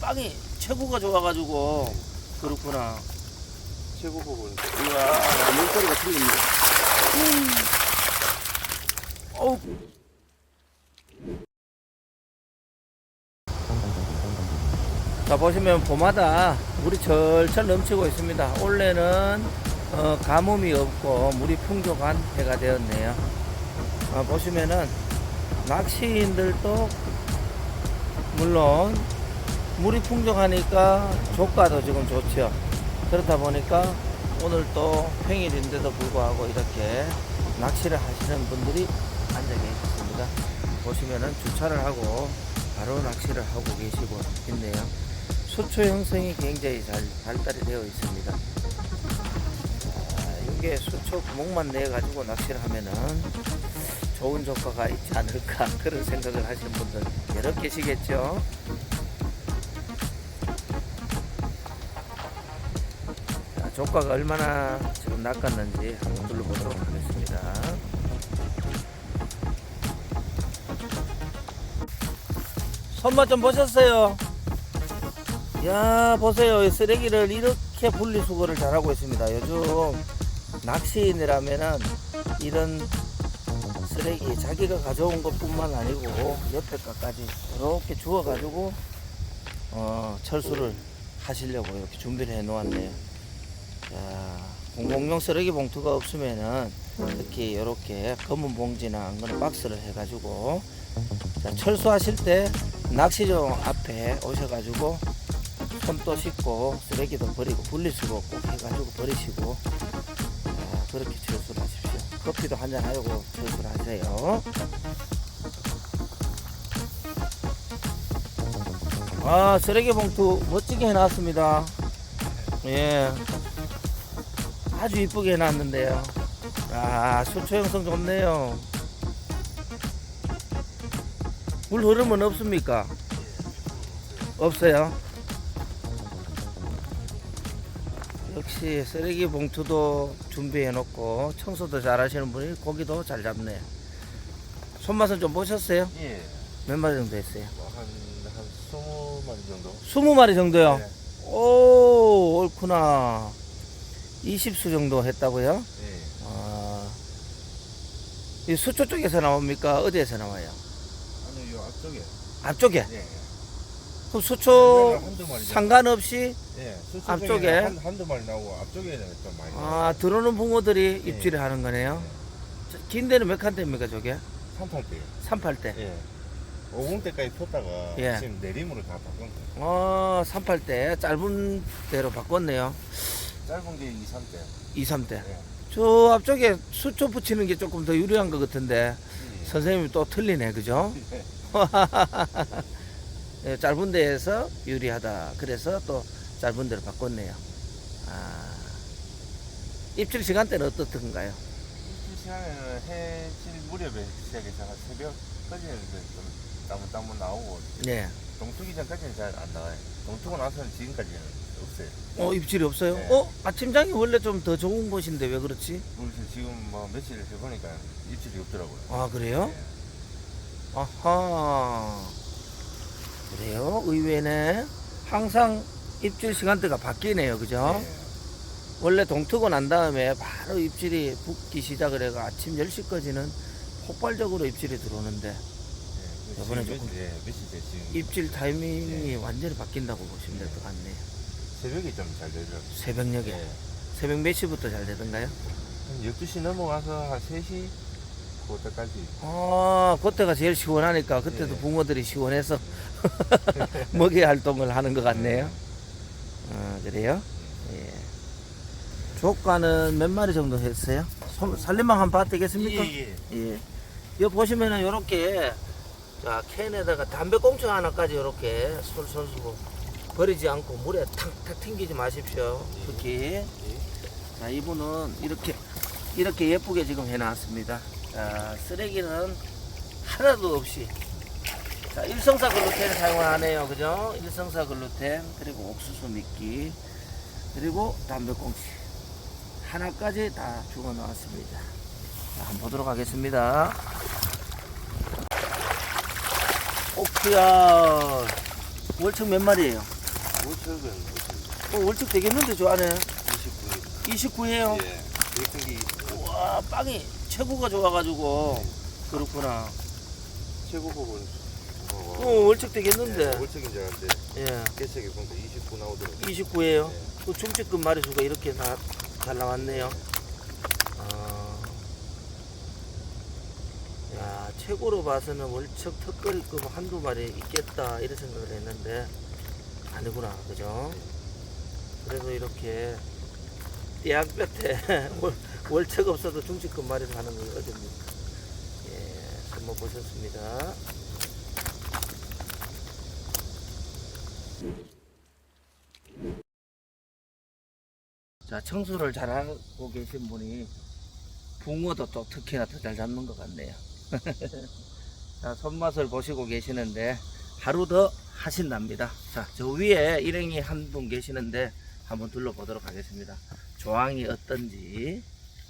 빵이 최고가 좋아가지고 그렇구나. 최고 부분. 이야, 물거리가 틀립니다. 음. 어우. 자, 보시면 봄마다 물이 철철 넘치고 있습니다. 올해는 어, 가뭄이 없고 물이 풍족한 해가 되었네요. 어, 보시면은 낚시인들도 물론 물이 풍족하니까 조가도 지금 좋죠. 그렇다 보니까 오늘 또 평일인데도 불구하고 이렇게 낚시를 하시는 분들이 앉아 계십니다. 보시면은 주차를 하고 바로 낚시를 하고 계시고 있네요. 수초 형성이 굉장히 잘 발달이 되어 있습니다. 아, 이게 수초 구멍만 내 가지고 낚시를 하면은 좋은 조과가 있지 않을까 그런 생각을 하시는 분들 여러 계시겠죠. 자, 조과가 얼마나 지금 낚았는지 한번 둘러보도록 하겠습니다. 손맛 좀 보셨어요? 야 보세요 이 쓰레기를 이렇게 분리수거를 잘하고 있습니다. 요즘 낚시인이라면은 이런 쓰레기 자기가 가져온 것 뿐만 아니고 옆에 것까지 이렇게 주워가지고 어, 철수를 하시려고 이렇게 준비를 해 놓았네요. 자, 공공용 쓰레기 봉투가 없으면은 특히 이렇게 검은 봉지나 안 그런 박스를 해가지고 자, 철수하실 때 낚시종 앞에 오셔가지고 손도 씻고 쓰레기도 버리고 분리수거 꼭 해가지고 버리시고 자, 그렇게 철수를 하십시오. 커피도 한잔 하고 철수를 하세요. 아 쓰레기 봉투 멋지게 해놨습니다. 예. 아주 이쁘게 해놨는데요. 아, 수초 형성 좋네요. 물 흐름은 없습니까? 없어요. 역시 쓰레기 봉투도 준비해 놓고 청소도 잘 하시는 분이 고기도 잘 잡네. 손맛은 좀 보셨어요? 예. 몇 마리 정도 했어요? 뭐한 한 20마리 정도. 20마리 정도요? 네. 오, 옳구나. 20수 정도 했다고요? 예. 아, 이 수초 쪽에서 나옵니까? 어디에서 나와요? 아니 요 앞쪽에. 앞쪽에. 예. 그럼 수초. 정도. 상관없이 예. 수초 앞쪽에? 쪽에 한, 한두 마리 나오고 앞쪽에는 좀 많이. 아, 들어오는 붕어들이 예. 입질을 하는 거네요. 저, 긴 데는 몇 칸대입니까, 저게? 3팔대요. 38대. 예. 50대까지 폈다가 예. 지금 내림으로 다 바꾼 거예요. 어, 38대. 짧은 대로 바꿨네요. 짧은 게 2, 3대. 2, 3대. 예. 저 앞쪽에 수초 붙이는 게 조금 더 유리한 것 같은데, 예. 선생님이 또 틀리네, 그죠? 예. 예, 짧은 데에서 유리하다. 그래서 또 짧은 데로 바꿨네요. 아, 입질 시간대는 어떻던가요? 일주일 시간에는 해질 무렵에 시작해서 한 새벽까지는 이제 좀 따문따문 나오고 네. 동투기 전까지는 잘 안 나와요. 동투고 나서는 지금까지는 없어요. 어, 입질이 없어요? 네. 어, 아침장이 원래 좀 더 좋은 곳인데 왜 그렇지? 그래서 지금 뭐 며칠 해보니까 입질이 없더라고요. 아, 그래요? 예. 아하. 그래요? 의외네. 항상 입질 시간대가 바뀌네요. 그죠? 예. 원래 동트고 난 다음에 바로 입질이 붙기 시작을 해가 아침 10시까지는 폭발적으로 입질이 들어오는데 예. 이번에 지금 조금- 몇- 예, 며칠째 지금 입질 타이밍이 네. 완전히 바뀐다고 보시면 될 것 같네요. 새벽에 좀 잘 되더라고요. 새벽녘에. 예. 새벽 몇 시부터 잘 되던가요? 한 12시 넘어가서 한 3시 그때까지 아, 그때가 제일 시원하니까 그때도 예. 붕어들이 시원해서 먹이 활동을 하는 것 같네요. 아, 그래요? 예. 조과는 몇 마리 정도 했어요? 손- 살림방 한번 되겠습니까? 예, 예. 여기 보시면은 요렇게 자 캔에다가 담배꽁초 하나까지 요렇게 솔솔솔 버리지 않고 물에 탁탁 튕기지 마십시오. 특히 자 이분은 이렇게 이렇게 예쁘게 지금 해놨습니다. 자 쓰레기는 하나도 없이 자 일성사 글루텐 사용을 하네요. 그죠? 일성사 글루텐 그리고 옥수수 미끼 그리고 담배꽁초 하나까지 다 주워 넣었습니다. 자, 한번 보도록 하겠습니다. 오크야. 월척 몇 마리예요? 5천은 어, 월척 되겠는데 저 안에 29. 29예요. 예. 대크기 와 빵이 최고가 좋아가지고 그렇구나. 최고 부분. 어 월척 되겠는데. 월척인 줄 알았는데 예. 개색이 보니까 29 나오더라고요. 29예요. 네. 그 중치급 마리수가 이렇게 다 잘 나왔네요. 아, 야 최고로 봐서는 월척 턱걸이급 한두 마리 있겠다 이런 생각을 했는데 아니구나 그죠? 그래도 이렇게 월- 월척 없어도 중치급 마리를 하는 걸 어딥니까? 예, 한번 보셨습니다. 자, 청소를 잘하고 계신 분이 붕어도 또 특히나 더 잘 잡는 것 같네요. 자, 손맛을 보시고 계시는데 하루 더 하신답니다. 자, 저 위에 일행이 한 분 계시는데 한번 둘러보도록 하겠습니다. 조항이 어떤지.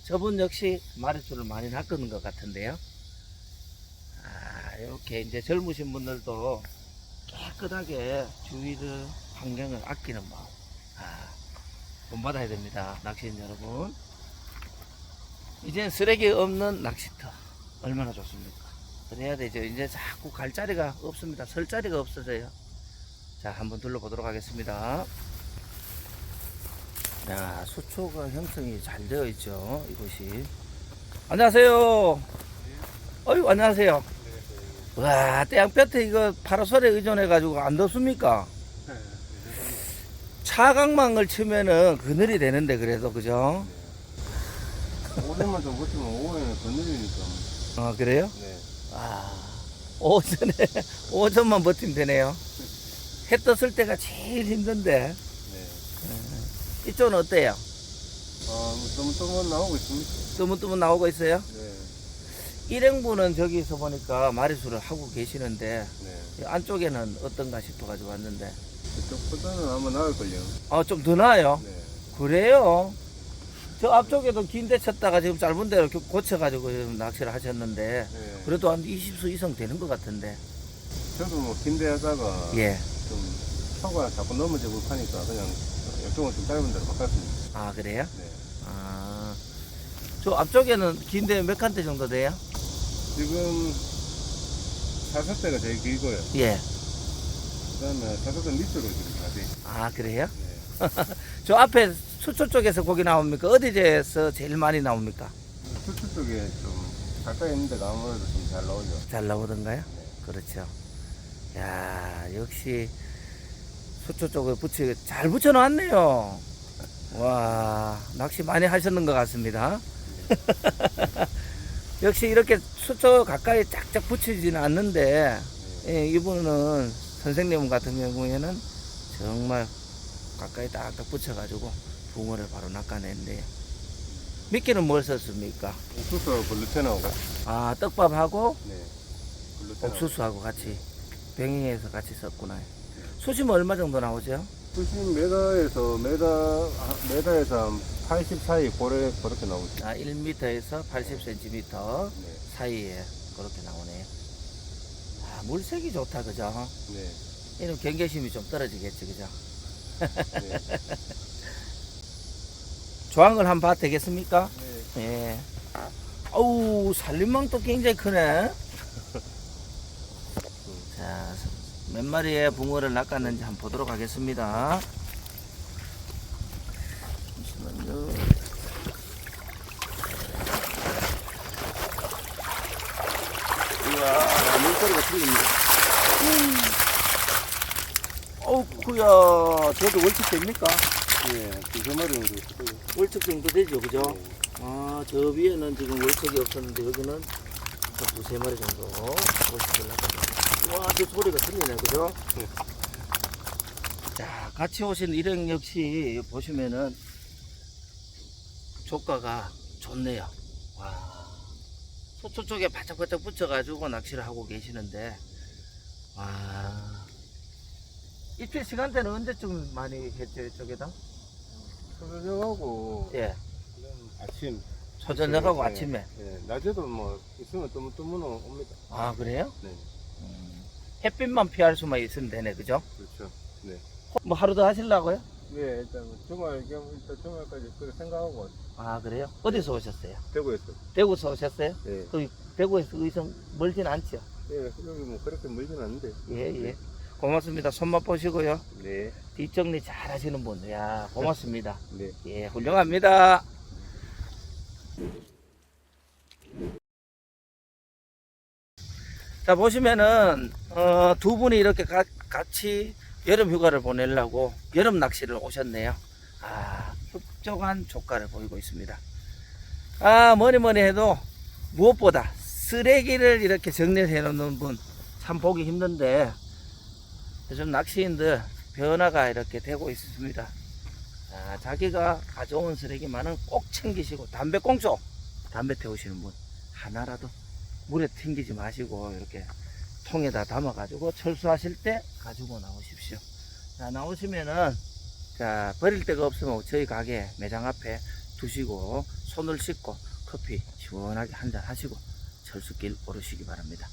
저분 역시 마리수를 많이 낚는 것 같은데요. 아, 이렇게 이제 젊으신 분들도 깨끗하게 주위를 환경을 아끼는 마음. 아, 본받아야 됩니다. 낚시인 여러분. 이제 쓰레기 없는 낚시터. 얼마나 좋습니까? 그래야 되죠. 이제 자꾸 갈 자리가 없습니다. 설 자리가 없어져요. 자, 한번 둘러보도록 하겠습니다. 야, 수초가 형성이 잘 되어 있죠. 이곳이. 안녕하세요. 어유 안녕하세요. 와, 땡볕에 이거 파라솔에 의존해가지고 안 덥습니까? 차광망을 치면은 그늘이 되는데 그래도 그죠? 오전만 좀 버티면 오후에는 건드리니까. 아 그래요? 네. 아 오전에 오전만 버티면 되네요. 해 떴을 때가 제일 힘든데 네. 이쪽은 어때요? 아, 뭐 뜨문뜨문 나오고 있습니다. 뜨문뜨문 나오고 있어요? 네. 일행분은 저기서 보니까 마리수를 하고 계시는데 네. 이 안쪽에는 어떤가 싶어가지고 왔는데 그쪽보다는 아마 나을걸요. 아 좀 더 나아요? 네. 그래요? 저 앞쪽에도 긴데 쳤다가 지금 짧은 데로 교- 고쳐가지고 지금 낚시를 하셨는데 네. 그래도 한 20수 이상 되는 것 같은데 저도 뭐 긴데 하다가 예. 좀 초가 자꾸 넘어지고 하니까 그냥 이쪽은 좀 짧은 데로 바꿨습니다. 아 그래요? 네. 아, 저 앞쪽에는 긴데 몇 칸대 정도 돼요? 지금 사석대가 제일 길고요. 예. 그다음에 사석대 밑으로 지금 다 돼. 아 그래요? 네. 저 앞에 수초 쪽에서 고기 나옵니까? 어디에서 제일 많이 나옵니까? 수출 쪽에 좀 가까이 있는 데가 아무래도 좀 잘 나오죠. 잘 나오던가요? 네. 그렇죠. 야 역시 수초 쪽에 붙이 잘 붙여놨네요. 와 낚시 많이 하셨는 것 같습니다. 역시 이렇게 수초 가까이 짝짝 붙이지는 않는데 예, 이분은 선생님 같은 경우에는 정말 가까이 딱딱 붙여가지고 붕어를 바로 낚아낸대요. 미끼는 뭘 썼습니까? 옥수수 글루텐하고 아 떡밥하고 네. 글루텐하고 옥수수하고 같이 병행해서 같이 썼구나. 수심은 얼마 정도 나오죠? 수심 메다에서 메다 아, 메다에서 한80 사이 고래 그렇게 나오죠. 아 1m에서 80cm 네. 사이에 그렇게 나오네요. 아 물색이 좋다 그죠? 네. 이런 경계심이 좀 떨어지겠지 그죠? 네. 조항을 한번 봐도 되겠습니까? 네. 예. 어우, 살림망도 굉장히 크네. 자, 몇 마리의 붕어를 낚았는지 한번 보도록 하겠습니다. 잠시만요. 이야, 물소리가 틀립니다. 음. 어우, 구야. 저도 월척 됩니까? 예, 두세 마리 정도 있어요. 월척 정도 되죠, 그죠? 네. 아, 저 위에는 지금 월척이 없었는데 여기는 한 두세 마리 정도 월척을 놨다. 와, 저 소리가 틀리네, 그죠? 네. 자, 같이 오신 일행 역시 보시면은 조가가 좋네요. 와, 소초 쪽에 바짝바짝 붙여가지고 낚시를 하고 계시는데, 와, 입질 시간대는 언제쯤 많이 했죠, 이쪽에다? 초저녁하고 예, 아침. 초저녁하고 네. 아침에. 네. 낮에도 뭐 있으면 뜨문뜨문 옵니다. 아, 그래요? 네. 음, 햇빛만 피할 수만 있으면 되네, 그죠? 그렇죠. 네. 뭐 하루 더 하시려고요? 네, 일단 뭐 주말 겸 일단 주말까지 그렇게 생각하고 아, 그래요? 어디서 오셨어요? 되고 있어. 대구에서 오셨어요? 네. 그 대구에서 의성 멀진 않죠? 네, 여기 뭐 그렇게 멀진 않은데. 예, 예. 고맙습니다. 손맛 보시고요. 네. 뒷정리 잘 하시는 분. 야, 고맙습니다. 네. 예, 훌륭합니다. 자, 보시면은, 어, 두 분이 이렇게 가- 같이 여름 휴가를 보내려고 여름 낚시를 오셨네요. 아, 흡족한 조과를 보이고 있습니다. 아, 뭐니 뭐니 해도 무엇보다 쓰레기를 이렇게 정리해 놓는 분 참 보기 힘든데 요즘 낚시인들 변화가 이렇게 되고 있습니다. 아, 자기가 가져온 쓰레기만은 꼭 챙기시고 담배 꽁초 담배 태우시는 분 하나라도 물에 튕기지 마시고 이렇게 통에다 담아 가지고 철수하실 때 가지고 나오십시오. 자 나오시면은 자 버릴 데가 없으면 저희 가게 매장 앞에 두시고 손을 씻고 커피 시원하게 한잔 하시고 철수길 오르시기 바랍니다.